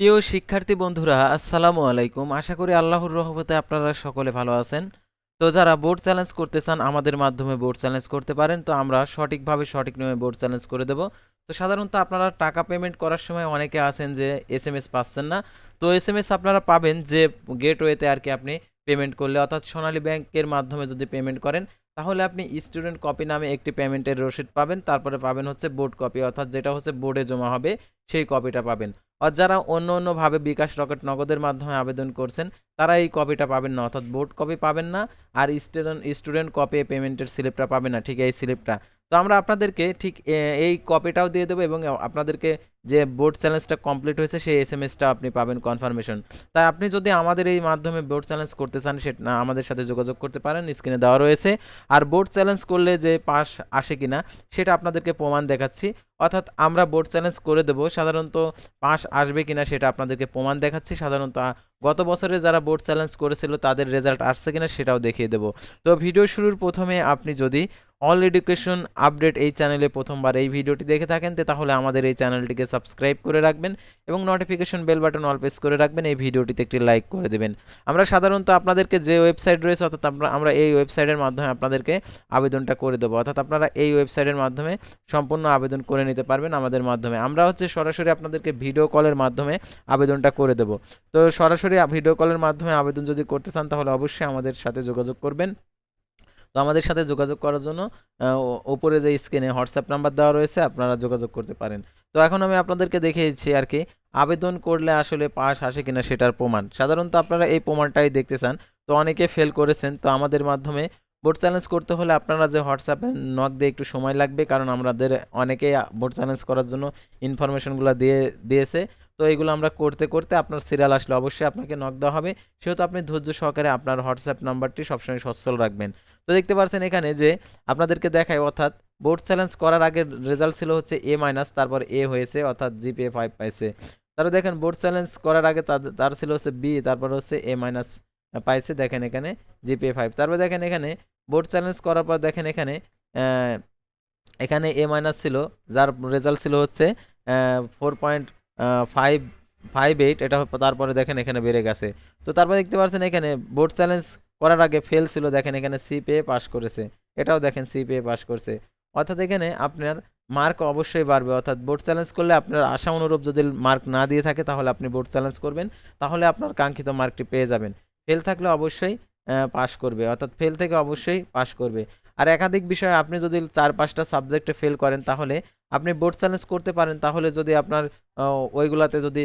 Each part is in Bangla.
প্রিয় শিক্ষার্থী বন্ধুরা, আসসালামু আলাইকুম। আশা করি আল্লাহর রহমতে আপনারা সকলে ভালো আছেন। তো যারা বোর্ড চ্যালেঞ্জ করতে চান, আমাদের মাধ্যমে বোর্ড চ্যালেঞ্জ করতে পারেন। তো আমরা সঠিকভাবে সঠিক নিয়মে বোর্ড চ্যালেঞ্জ করে দেব। তো সাধারণত আপনারা টাকা পেমেন্ট করার সময় অনেকে আছেন যে এস এম এস পাচ্ছেন না। তো এস এম এস আপনারা পাবেন যে গেটওয়েতে আর কি আপনি পেমেন্ট করলে। অর্থাৎ সোনালী ব্যাংকের মাধ্যমে যদি পেমেন্ট করেন, তাহলে আপনি স্টুডেন্ট কপি নামে একটি পেমেন্টের রসিদ পাবেন। তারপরে পাবেন হচ্ছে বোর্ড কপি অর্থাৎ যেটা হচ্ছে বোর্ডে জমা হবে, সেই কপিটা পাবেন। আর যারা অন্য অন্যভাবে বিকাশ রকেট নগদের মাধ্যমে আবেদন করছেন, তারা এই কপিটা পাবেন না, অর্থাৎ বোর্ড কপি পাবেন না, আর স্টুডেন্ট স্টুডেন্ট কপি পেমেন্টের স্লিপটা পাবেন না, ঠিক এই স্লিপটা। তো আমরা আপনাদেরকে ঠিক এই কপিটাও দিয়ে দেবো এবং আপনাদেরকে যে বোর্ড চ্যালেঞ্জটা কমপ্লিট হয়েছে, সেই এস এম এসটা আপনি পাবেন কনফার্মেশন তাই আপনি যদি আমাদের এই মাধ্যমে বোর্ড চ্যালেঞ্জ করতে চান, সেটা আমাদের সাথে যোগাযোগ করতে পারেন স্ক্রিনে দেওয়া রয়েছে। আর বোর্ড চ্যালেঞ্জ করলে যে পাস আসে কিনা, সেটা আপনাদেরকে প্রমাণ দেখাচ্ছি। অর্থাৎ আমরা বোর্ড চ্যালেঞ্জ করে দেবো, সাধারণত পাস আসবে কিনা, সেটা আপনাদেরকে প্রমাণ দেখাচ্ছি। সাধারণত গত বছরে যারা বোর্ড চ্যালেঞ্জ করেছিল, তাদের রেজাল্ট আসছে কিনা, সেটাও দেখিয়ে দেবো। তো ভিডিও শুরুর প্রথমে আপনি যদি অল এডুকেশন আপডেট এই চ্যানেলে প্রথমবার এই ভিডিওটি দেখে থাকেন তাহলে আমাদের এই চ্যানেলটিকে সাবস্ক্রাইব করে রাখবেন এবং notification bell button all press করে রাখবেন, এই ভিডিওটিতে একটি লাইক করে দেবেন। আমরা সাধারণত আপনাদেরকে যে ওয়েবসাইট রয়েছে, অর্থাৎ আমরা আমরা এই ওয়েবসাইটের মাধ্যমে আপনাদেরকে আবেদনটা করে দেবো। অর্থাৎ আপনারা এই ওয়েবসাইটের মাধ্যমে সম্পূর্ণ আবেদন করে নিতে পারবেন আমাদের মাধ্যমে। আমরা হচ্ছে সরাসরি আপনাদেরকে ভিডিও কলের মাধ্যমে আবেদনটা করে দেবো। তো সরাসরি ভিডিও কলের মাধ্যমে আবেদন যদি করতে চান, তাহলে অবশ্যই আমাদের সাথে যোগাযোগ করবেন। তো আমাদের সাথে যোগাযোগ করার জন্য ওপরে যে স্ক্রিনে হোয়াটসঅ্যাপ নাম্বার দেওয়া রয়েছে, আপনারা যোগাযোগ করতে পারেন। তো এখন আমি আপনাদেরকে দেখিয়েছি আর কি, আবেদন করলে আসলে পাস আসে কিনা সেটার প্রমাণ। সাধারণত আপনারা এই প্রমাণটাই দেখতে চান। তো অনেকে ফেল করেছেন, তো আমাদের মাধ্যমে বোর্ড চ্যালেঞ্জ করতে হলে আপনারা যে হোয়াটসঅ্যাপে নক দিয়ে একটু সময় লাগবে, কারণ আমাদের অনেকেই বোর্ড চ্যালেঞ্জ করার জন্য ইনফরমেশনগুলো দিয়ে, দিয়েছে। তো এগুলো আমরা করতে করতে আপনার সিরিয়াল আসলে অবশ্যই আপনাকে নক দেওয়া হবে। সেহেতু আপনি ধৈর্য সহকারে আপনার হোয়াটসঅ্যাপ নাম্বারটি সবসময় সচ্ছল রাখবেন। তো দেখতে পাচ্ছেন এখানে যে আপনাদেরকে দেখায়, অর্থাৎ বোর্ড চ্যালেঞ্জ করার আগে রেজাল্ট ছিল হচ্ছে এ মাইনাস তারপর এ হয়েছে, অর্থাৎ জিপিএ ফাইভ পাইছে। তারপর দেখেন বোর্ড চ্যালেঞ্জ করার আগে তার ছিল হচ্ছে বি তারপর হচ্ছে এ মাইনাস পাইছে, দেখেন এখানে জিপিএ ফাইভ তারপর দেখেন এখানে বোর্ড চ্যালেঞ্জ করার পর দেখেন এখানে এখানে এ মাইনাস ছিল, যার রেজাল্ট ছিল হচ্ছে four point five five eight এটা তারপরে দেখেন এখানে বেড়ে গেছে। তো তারপরে দেখতে পাচ্ছেন এখানে বোর্ড চ্যালেঞ্জ করার আগে ফেল ছিল, দেখেন এখানে সি পেয়ে পাস করেছে। এটাও দেখেন সি পেয়ে পাস করছে। অর্থাৎ এখানে আপনার মার্ক অবশ্যই বাড়বে। অর্থাৎ বোর্ড চ্যালেঞ্জ করলে আপনার আশা অনুরূপ যদি মার্ক না দিয়ে থাকে, তাহলে আপনি বোর্ড চ্যালেঞ্জ করবেন। তাহলে আপনার কাঙ্ক্ষিত মার্কটি পেয়ে যাবেন। ফেল থাকলে অবশ্যই পাস করবে। অর্থাৎ ফেল থেকে অবশ্যই পাস করবে। আর একাধিক বিষয়ে আপনি যদি চার পাঁচটা সাবজেক্টে ফেল করেন তাহলে আপনি বোর্ড চ্যালেঞ্জ করতে পারেন। তাহলে যদি আপনার ওইগুলাতে যদি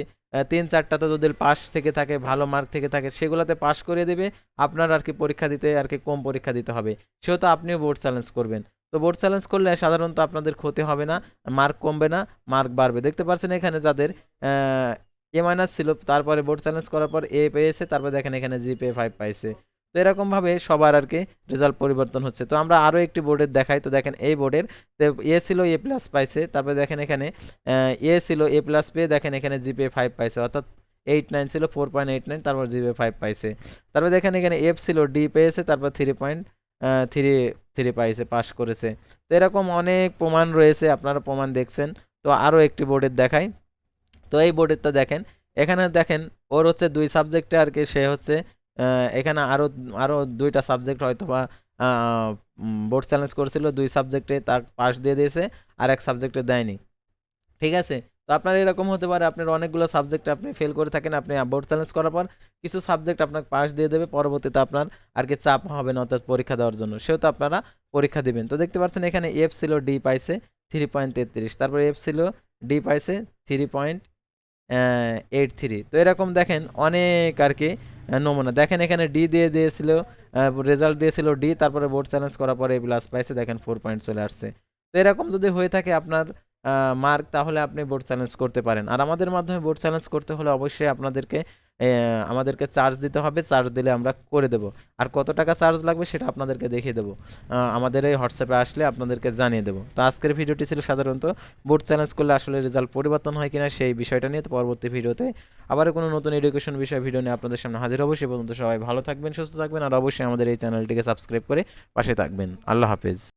তিন চারটাতে যদি পাস থেকে থাকে, ভালো মার্ক থেকে থাকে, সেগুলোতে পাস করে দেবে। আপনার আর কি পরীক্ষা দিতে, আর কি কম পরীক্ষা দিতে হবে। সেহেতু আপনিও বোর্ড চ্যালেঞ্জ করবেন। তো বোর্ড চ্যালেঞ্জ করলে সাধারণত আপনাদের ক্ষতি হবে না মার্ক কমবে না মার্ক বাড়বে। দেখতে পাচ্ছেন এখানে যাদের এ মাইনাস ছিল, তারপরে বোর্ড চ্যালেঞ্জ করার পর এ পেয়েছে, তারপর দেখেন এখানে জিপে ফাইভ পাইছে। তো এরকমভাবে সবার আর কি রেজাল্ট পরিবর্তন হচ্ছে। তো আমরা আরও একটি বোর্ডের দেখাই। তো দেখেন এই বোর্ডের এ ছিল এ প্লাস পাইছে, তারপরে দেখেন এখানে এ ছিল এ প্লাস পেয়ে দেখেন এখানে জিপে ফাইভ পাইছে, অর্থাৎ এইট নাইন ছিল ফোর পয়েন্ট এইট নাইন তারপর জিপে ফাইভ পাইছে। তারপর দেখেন এখানে এফ ছিল ডি পেয়েছে, তারপর থ্রি পয়েন্ট থ্রি থ্রি পাইছে পাস করেছে। তো এরকম অনেক প্রমাণ রয়েছে, আপনারা প্রমাণ দেখছেন। তো আরও একটি বোর্ডের দেখাই। তো এই বোর্ডেরটা দেখেন, এখানে দেখেন ওর হচ্ছে দুই সাবজেক্টে আর কি সে হচ্ছে এখানে আরও আরও দুইটা সাবজেক্ট হয়তো বা বোর্ড চ্যালেঞ্জ করেছিল, দুই সাবজেক্টে তার পাস দিয়ে দিয়েছে, আর এক সাবজেক্টে দেয়নি। ঠিক আছে? তো আপনার এরকম হতে পারে, আপনার অনেকগুলো সাবজেক্ট আপনি ফেল করে থাকেন, আপনি বোর্ড চ্যালেঞ্জ করার পর কিছু সাবজেক্ট আপনাকে পাস দিয়ে দেবে, পরবর্তীতে আপনার আর কি চাপ হবে না, অর্থাৎ পরীক্ষা দেওয়ার জন্য। সেও তো আপনারা পরীক্ষা দিবেন। তো দেখতে পাচ্ছেন, এখানে এফ ছিল ডি পাইছে থ্রি পয়েন্ট তেত্রিশ। তারপর এফ ছিল ডি পাইছে থ্রি পয়েন্ট এইট থ্রি তো এরকম দেখেন, অনেক আর কি নমুনা। দেখেন এখানে ডি দিয়ে দিয়েছিল রেজাল্ট দিয়েছিল ডি তারপরে বোর্ড চ্যালেঞ্জ করার পরে প্লাস পাইছে, দেখেন ফোর পয়েন্ট চলে আসছে। তো এরকম যদি হয়ে থাকে আপনার মার্ক তাহলে আপনি বোর্ড চ্যালেঞ্জ করতে পারেন। আর আমাদের মাধ্যমে বোর্ড চ্যালেঞ্জ করতে হলে অবশ্যই আপনাদেরকে আমাদেরকে চার্জ দিতে হবে। চার্জ দিলে আমরা করে দেব। আর কত টাকা চার্জ লাগবে সেটা আপনাদেরকে দেখিয়ে দেবো। আমাদের এই হোয়াটসঅ্যাপে আসলে আপনাদেরকে জানিয়ে দেবো। তো আজকের ভিডিওটি ছিল সাধারণত বোর্ড চ্যালেঞ্জ করলে আসলে রেজাল্ট পরিবর্তন হয় কিনা সেই বিষয়টা নিয়ে। তো পরবর্তী ভিডিওতে আবার কোনো নতুন এডুকেশন বিষয় ভিডিও নিয়ে আপনাদের সামনে হাজির হব। সে পর্যন্ত সবাই ভালো থাকবেন, সুস্থ থাকবেন। আর অবশ্যই আমাদের এই চ্যানেলটিকে সাবস্ক্রাইব করে পাশে থাকবেন। আল্লাহ হাফেজ।